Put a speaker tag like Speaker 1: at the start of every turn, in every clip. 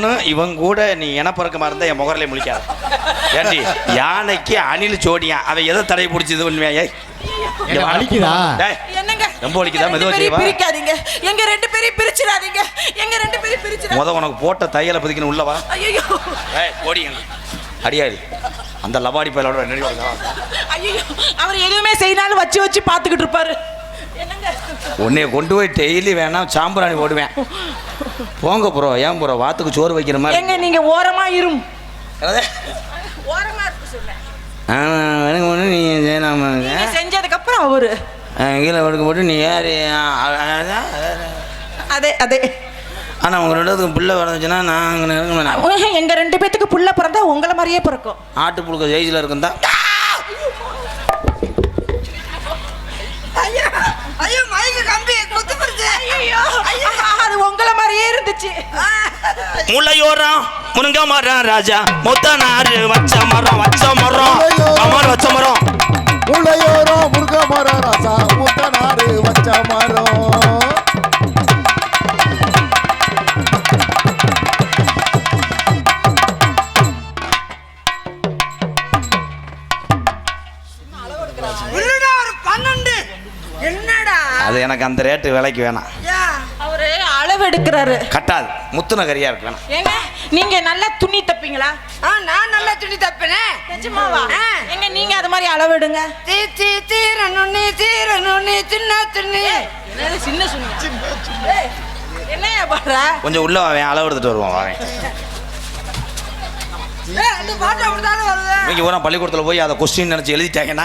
Speaker 1: ஒன்று இவங்க கூட நீ இனப்பறக்கமாக இருந்தால் என் முகரிலே முழிக்காத. ஏண்டி யானைக்கு அணில் சோடியான் அவன் எதை தடை பிடிச்சது உண்மையா?
Speaker 2: என்னங்க?
Speaker 1: ரொம்ப வலிக்குதா?
Speaker 2: எங்க ரெண்டு
Speaker 1: மெதுவா
Speaker 2: பேரையும்
Speaker 1: செய்வா?
Speaker 2: பிரிக்காதீங்க. எங்க ரெண்டு பேரையும் பிரிச்சிடாதீங்க. எங்க ரெண்டு பேரையும் பிரிச்சிடாதீங்க.
Speaker 1: முத உனக்கு போட்ட தையலை பதுக்கின்னு உள்ளவா
Speaker 2: ஐயோ
Speaker 1: ஏய் ஓடி எங்க. அடியாடி அந்த லபாடி பயலோட நெடி
Speaker 2: ஐயோ அவர் எதுவுமே செய்யனாலும் வச்சு வச்சு பார்த்துக்கிட்டு இருப்பாரு. என்னங்க?
Speaker 1: உன்னைய கொண்டு போய் டெய்லி வேணாம் சாம்பிராணி போடுவேன். போங்க ப்ரோ ஏன் ப்ரோ வாத்துக்கு சோறு வைக்கிற மாதிரி
Speaker 2: எங்க நீங்க ஓரமா இரும்? ஓரமா இருக்கு சொன்னேன்
Speaker 1: ஆ, எனக்கு ஒன்று நீ செய்யலாமா
Speaker 2: நீங்க செஞ்சதுக்கு அப்புறம் அவரு
Speaker 1: கீழே படுக்க போட்டு நீ யார்
Speaker 2: அதே அதே
Speaker 1: ஆனால் உங்களோட பிள்ளை பிறந்துச்சுன்னா நான் அங்கே இருக்கணும்
Speaker 2: எங்க ரெண்டு பேத்துக்கு புள்ள பிறந்தா உங்களை மாதிரியே பிறக்கும்
Speaker 1: ஆட்டு புழுக்க ஜெயிச்சில் இருக்கும் தான்
Speaker 2: ஐயோ ஐயோ மைக்கு கம்பி குத்து ஐயோ உங்களை மாதிரியே இருந்துச்சு.
Speaker 1: முளையோரம் முருங்க மரம் ராஜா. மொத்த நாறு வச்ச மரம் வச்ச மரம். அமர் வச்ச மரம்.
Speaker 3: முளையோரம் முருக மரம் ராசா முத்த நாடு வச்ச மரம்.
Speaker 1: அது எனக்கு அந்த ரேட்டு விலைக்கு வேணாம்.
Speaker 2: எடுக்கிறாரு.
Speaker 1: கட்டாது. முத்துன கரியா இருக்கு வேணாம்
Speaker 2: ஏங்க நீங்க நல்லா துணி தப்பீங்களா?
Speaker 4: ஆ நான் நல்லா துணி தப்பினே.
Speaker 2: நிஜமாவா?
Speaker 4: ஆ.
Speaker 2: எங்க நீங்க அது மாதிரி அளவு எடுங்க
Speaker 4: தீ தீ தீரணும் நீ தீரணும் நீ சின்ன துணி.
Speaker 2: என்னது சின்ன சுண்ணி என்னையா பாடுற
Speaker 1: கொஞ்சம் உள்ள வாவேன் அளவு எடுத்துட்டு வருவான் வாவேன் இன்னைக்கு பூரா பள்ளிக்கூடத்தில் போய் அதை கொஸ்டின் நினச்சி எழுதிட்டாங்கன்னா?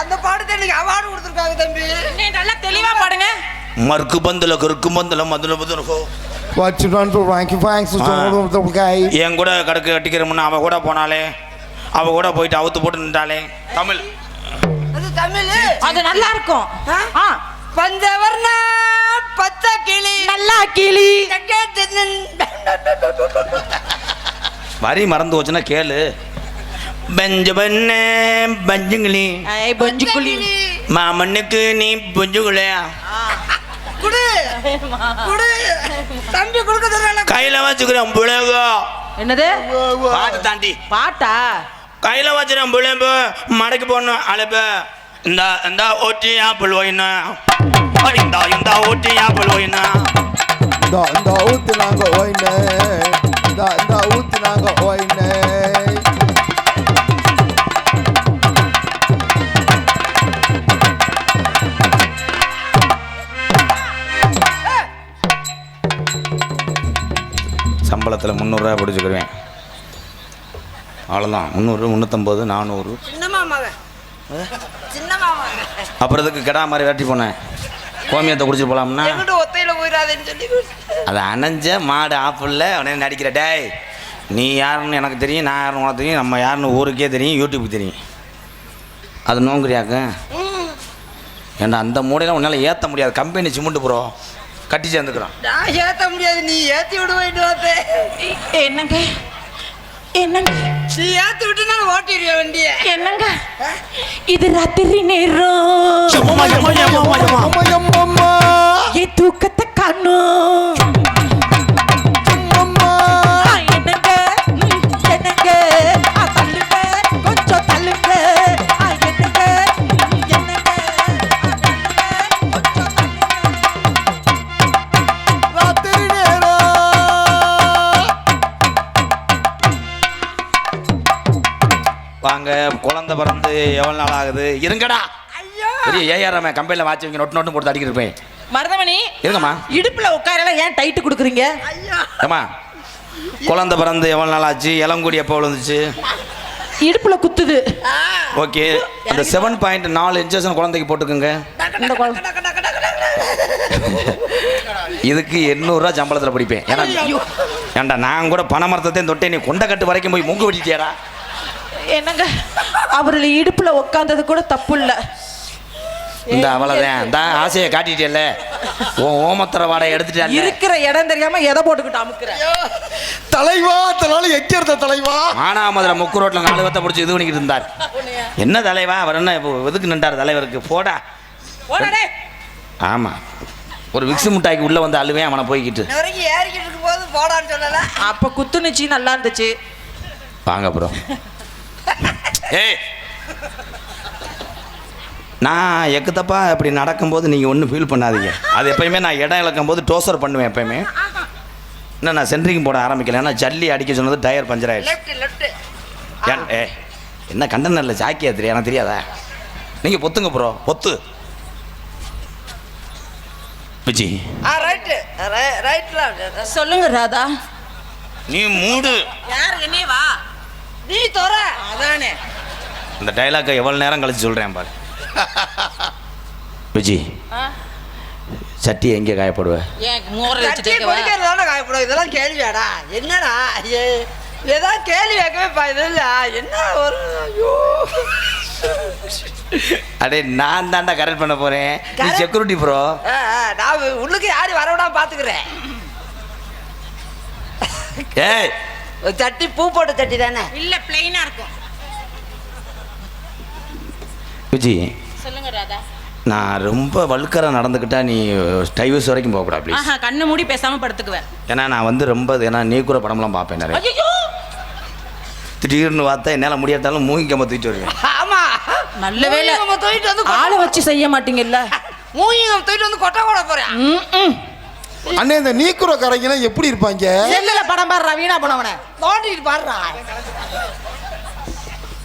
Speaker 4: அந்த பாட்டுக்கு எனக்கு அவார்டு கொடுத்துருக்காங்க தம்பி.
Speaker 2: நீ நல்லா தெளிவா
Speaker 3: rank you thanks to all of the guy.
Speaker 1: என் கூட கடுக்கு கட்டிக்கிறோம்னு அவ கூட போனாலே அவ கூட போயிட்டு அவுத்து போட்டு நின்றாலே தமிழ்
Speaker 4: அது தமிழ்
Speaker 2: அது நல்லா இருக்கும்
Speaker 4: பஞ்சவர்ண பச்சை கிளி
Speaker 2: நல்லா கிளி
Speaker 1: வரி மறந்து போச்சுன்னா கேளு பஞ்சு பண்ண பஞ்சுங்களி
Speaker 2: ஐய், பஞ்சு குழி
Speaker 1: மாமண்ணுக்கு நீ புஞ்சுகுலையா
Speaker 4: குடு. குடு. தம்பி
Speaker 1: கையில வச்சுக்கிறேன்
Speaker 2: என்னது?
Speaker 1: பாட்டு தாண்டி.
Speaker 2: பாட்டா?
Speaker 1: கையில வச்சுக்கிறேன் புழம்பு மடக்கு போடணும் அழைப்பு. இந்த இந்த ஓட்டி ஆப்பிள் ஓயினா இந்த இந்த ஓட்டி ஆப்பிள் ஓயினா
Speaker 3: இந்த இந்த ஊத்து நாங்க ஓய்னே இந்த இந்த ஊத்து நாங்க ஓய்னே
Speaker 1: சம்பளத்தில் முந்நூறுரூவா பிடிச்சிக்கிருவேன். அவ்வளோதான் முந்நூறு முந்நூற்றம்பது நானூறு. இதுக்கு கெடா மாதிரி வெட்டி போனேன்? கோமியத்தை
Speaker 4: போயிடாதேன்னு சொல்லி
Speaker 1: அது அணைஞ்ச மாடு ஆப்பிளில் உடனே நடிக்கிற. டேய் நீ யாருன்னு எனக்கு தெரியும் நான் யாருன்னு உனக்கு தெரியும் நம்ம யாருன்னு ஊருக்கே தெரியும் யூடியூப்புக்கு தெரியும். அது நோங்குறியாக்க? ஏன்டா அந்த மூடையில் உன்னால் ஏற்ற முடியாது. Company cement bro. கட்டி சேர்ந்துக்கிறோம்
Speaker 4: நான் ஏத்த முடியாது நீ ஏத்தி விடு போயிட்டு வாத்தே.
Speaker 2: இ- என்னங்க? என்னங்க?
Speaker 4: நீ ஏத்தி விட்டு நான் ஓட்டிடுவேன் வண்டியை?
Speaker 2: என்னங்க? இது ராத்திரி நேரம்.
Speaker 3: அம்மா
Speaker 2: என் தூக்கத்தை காணும்.
Speaker 1: குழந்தை பிறந்து எவ்வளோ நாள் ஆகுது? இருங்கடா. பெரிய ஏஆர்எம் கம்பெனியில் வாட்சி வைங்க நொட்டு நொட்டு போட்டு அடிக்கிட்டு இருப்பேன்.
Speaker 2: மருதமணி
Speaker 1: இருங்கம்மா.
Speaker 2: இடுப்புல உட்காரல ஏன் டைட்டு கொடுக்குறீங்க?
Speaker 1: ஏம்மா குழந்தை பிறந்து எவ்வளோ நாள் ஆச்சு? இளங்குடி எப்போ விழுந்துச்சு?
Speaker 2: இடுப்புல குத்துது.
Speaker 1: ஓகே அந்த செவன் பாயிண்ட் நாலு இன்ச்சஸ் குழந்தைக்கு போட்டுக்கோங்க.
Speaker 2: இந்த குழந்தை
Speaker 1: இதுக்கு எண்ணூறுரூவா சம்பளத்தில் படிப்பேன். ஏன்னா ஏன்டா நான் கூட பண மரத்தையும் தொட்டேன். நீ கொண்ட கட்டு வரைக்கும் போய் மூக்கு வெட்டிட்டியாடா?
Speaker 2: என்னங்க? அவருல இடுப்புல உட்காந்தது கூட தப்பு இல்ல
Speaker 1: இந்த அவ்வளோதான் இந்த ஆசையை காட்டிட்டேல்ல. உன் ஓமத்திர வாடகை எடுத்துட்டால
Speaker 2: இருக்கிற இடம் தெரியாம எதை போட்டுக்கிட்டு அமுக்குற?
Speaker 3: தலைவா தலால எங்க இருந்த தலைவா?
Speaker 1: மானாமதுரை முக்கு ரோட்டில் நாலு வத்தை பிடிச்சி இது பண்ணிக்கிட்டு இருந்தார். என்ன தலைவா? அவர் என்ன இப்போ எதுக்கு நின்றார் தலைவருக்கு? போடா.
Speaker 2: போடா
Speaker 1: ஆமாம் ஒரு விக்ஸ் மிட்டாய்க்கு உள்ளே வந்து அழுவேன் அவனை போய்கிட்டு
Speaker 4: ஏறிக்கிட்டு இருக்கும் போது போடான்னு சொல்லல. அப்ப குத்துனுச்சு நல்லா இருந்துச்சு.
Speaker 1: வாங்க ப்ரோ ஏய். நான் எக்கு தப்பா இப்படி நடக்கும்போது நீங்கள் ஒன்றும் ஃபீல் பண்ணாதீங்க. அது எப்பயுமே நான் இடம் இழக்கும்போது டோசர் பண்ணுவேன் எப்பயுமே. இன்னும் நான் சென்ட்ரிங் போட ஆரம்பிக்கல. ஏன்னா ஜல்லி அடிக்க சொன்னது டயர் பஞ்சர் ஆயிடுச்சு.
Speaker 4: லெஃப்ட் லெஃப்ட்
Speaker 1: ஏன் ஏ என்ன கண்டனரில் ஜாக்கியா தெரியும் எனக்கு தெரியாதா? நீங்கள் பொத்துங்க ப்ரோ பொத்து. விஜி.
Speaker 4: ஆ ரைட் ரைட்ல
Speaker 2: சொல்லுங்க ராதா.
Speaker 1: நீ மூடு.
Speaker 4: யாரு நீ வா. நீ தோற. அதானே.
Speaker 1: இந்த டைலாக்கை எவ்வளோ நேரம் கழிச்சு சொல்கிறேன் பாரு. விஜி சட்டி எங்கே காயப்படுவ?
Speaker 4: காயப்படும் இதெல்லாம் கேள்வியாடா. என்னடா? ஐயே ஏதாவது கேள்வி கேட்கவே பா இது இல்ல என்ன ஒரு ஐயோ.
Speaker 1: அடே நான் தான்டா கரெக்ட் பண்ண நீ
Speaker 4: Correct.
Speaker 1: செக்யூரிட்டி ப்ரோ
Speaker 4: நான் உள்ளுக்கு யாரும் வரவிடாம பாத்துக்கிறேன்.
Speaker 1: ஏய்.
Speaker 4: ஒரு சட்டி பூ போட்ட சட்டி தானே?
Speaker 2: இல்ல பிளைனா இருக்கும்.
Speaker 1: விஜி.
Speaker 2: சொல்லுங்க ராதா.
Speaker 1: நான் ரொம்ப வழுக்கராக நடந்துக்கிட்டா நீ டைவர்ஸ் வரைக்கும் போகக்கூடாது ப்ளீஸ்
Speaker 2: ஆஹா கண்ணு மூடி பேசாம படுத்துக்குவேன்.
Speaker 1: ஏன்னா நான் வந்து ரொம்ப ஏன்னா நீ கூட படம்லாம் பார்ப்பேன் நிறைய. திடீர்னு பார்த்தா என்னால் முடியாட்டாலும் மூங்கி கம்ப தூக்கிட்டு வருவேன்.
Speaker 4: ஆமா.
Speaker 2: நல்ல
Speaker 4: மூங்கிகம் தூக்கிட்டு வந்து கொட்டை-
Speaker 2: ஆளை வச்சு செய்ய மாட்டீங்கல்ல?
Speaker 4: மூங்கிகம் தூக்கிட்டு வந்து கொட்டை கூட
Speaker 2: ம்.
Speaker 3: அண்ணே இந்த நீக்குற கரைங்கெல்லாம் எப்படி இருப்பாங்க?
Speaker 2: செல்லுல படம் பாடுறா வீணா போனவன.
Speaker 4: தோண்டிட்டு பாடுறா.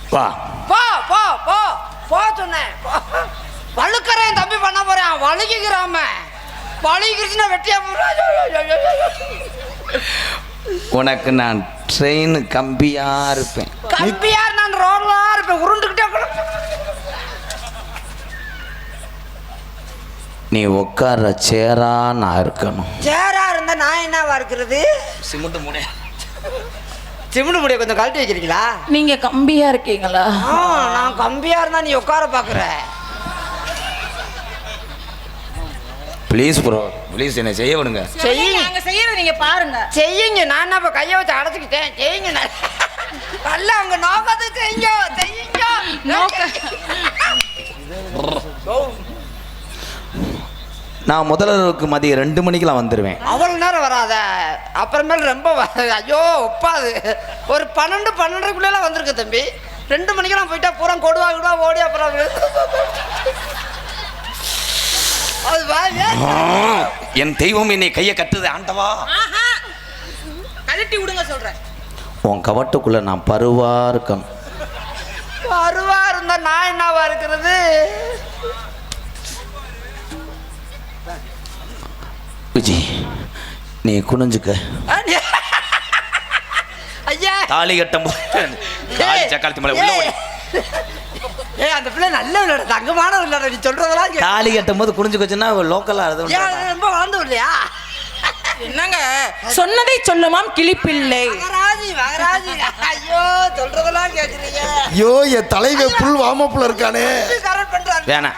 Speaker 1: வா.
Speaker 4: போ போ போ. போ சொன்னேன். வழுக்கறேன் தம்பி பண்ண போறேன். வழுகிக்கிறாம வழுகிருச்சுன்னா வெட்டியா.
Speaker 1: உனக்கு நான் ட்ரெயின் கம்பியாக இருப்பேன்.
Speaker 4: கம்பியார் நான் ரோட்ல இருப்பேன். உருண்டுகிட்டே கூட.
Speaker 1: நீ உட்கார்ற சேரா நான் இருக்கணும்.
Speaker 4: சேரா இருந்தா நான் என்னவா இருக்கிறது?
Speaker 1: சிமெண்ட் முடிய
Speaker 4: சிமெண்ட் முடிய கொஞ்சம் கழட்டி வைக்கிறீங்களா?
Speaker 2: நீங்க கம்பியா இருக்கீங்களா?
Speaker 4: ஆ, நான் கம்பியா இருந்தா நீ உட்கார பாக்குற.
Speaker 1: ப்ளீஸ் ப்ரோ ப்ளீஸ் என்னை செய்ய விடுங்க.
Speaker 4: செய்யுங்க.
Speaker 2: நாங்க செய்யறத நீங்க பாருங்க.
Speaker 4: செய்யுங்க நான் என்ன இப்ப கையை வச்சு அடைச்சிக்கிட்டேன்? செய்யுங்க நான். நல்லா உங்க நோக்கத்துக்கு செய்யுங்க செய்யுங்க.
Speaker 2: நோக்க
Speaker 1: நான் முதல்வருக்கு மதியம் ரெண்டு மணிக்கெலாம் வந்துடுவேன்
Speaker 4: அவ்வளவு நேரம் வராத. அப்புறமேல் ரொம்ப வ- ஐயோ ஒப்பாது. ஒரு பன்னெண்டு பன்னெண்டுக்குள்ளேலாம் வந்திருக்கு தம்பி. ரெண்டு மணிக்கெல்லாம் போயிட்டா பூரா கொடுவா கொடுவா ஓடி அப்புறம் வி- அது
Speaker 1: என் தெய்வம் என்னை கையை கட்டுது ஆண்டவா.
Speaker 2: ஆஹா. கழட்டி விடுங்க சொல்றேன்.
Speaker 1: உன் கவட்டுக்குள்ளே நான் பருவா இருக்கணும்.
Speaker 4: அருவா இருந்தா நான் என்னவா இருக்கிறது?
Speaker 1: நீ குனிஞ்சுக்க.
Speaker 4: ஐயா.
Speaker 1: தாலி கட்டும் தாலி சக்காலத்து மேலே உள்ள
Speaker 4: ஏ அந்த பிள்ளை நல்ல விளையாட தங்கமான விளையாட நீ சொல்றதெல்லாம் கே-
Speaker 1: தாலி கட்டும் போது குனிஞ்சுக்கச்சுன்னா லோக்கலாக அது
Speaker 4: ரொம்ப வளர்ந்து இல்லையா
Speaker 2: என்னங்க? சொன்னதை சொல்லுமாம் கிளிப்பிள்ளை.
Speaker 4: மகராஜி மகராஜி ஐயோ சொல்றதெல்லாம் கேக்குறீங்க.
Speaker 3: ஐயோ என் தலைவன் புல் வாமப்புல இருக்கானே.
Speaker 1: வேணாம்.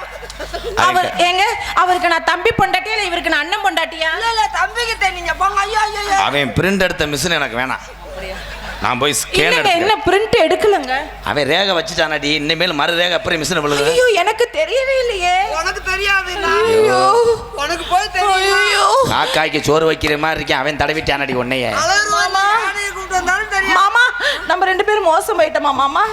Speaker 2: அவர் ஏங்க அவருக்கு நான் தம்பி பொண்டாட்டியா இல்ல இவருக்கு நான் அண்ணன் பொண்டாட்டியா?
Speaker 4: இல்ல இல்ல தம்பிக்கு தெரியுங்க போங்க. ஐயோ ஐயோ.
Speaker 1: அவன் பிரிண்ட் எடுத்த மிஷின் எனக்கு வேணாம். நான் போய் ஸ்கேன்
Speaker 2: இல்லங்க என்ன பிரிண்ட் எடுக்கலங்க?
Speaker 1: அவன் ரேகை வச்சுட்டானாடி இனிமேல் மறு ரேகை அப்புறம் மிஷினை விழுது
Speaker 2: ஐயோ எனக்கு தெரியவே இல்லையே.
Speaker 4: உனக்கு தெரியாது
Speaker 2: ஐயோ.
Speaker 4: உனக்கு போய் தெரியும்?
Speaker 2: ஐயோ.
Speaker 1: காக்காய்க்கு சோறு வைக்கிற மாதிரி இருக்கேன் அவன் தடவிட்டானடி உன்னைய.
Speaker 2: மாமா நம்ம ரெண்டு பேரும் மோசம் போயிட்டோமா மாமா?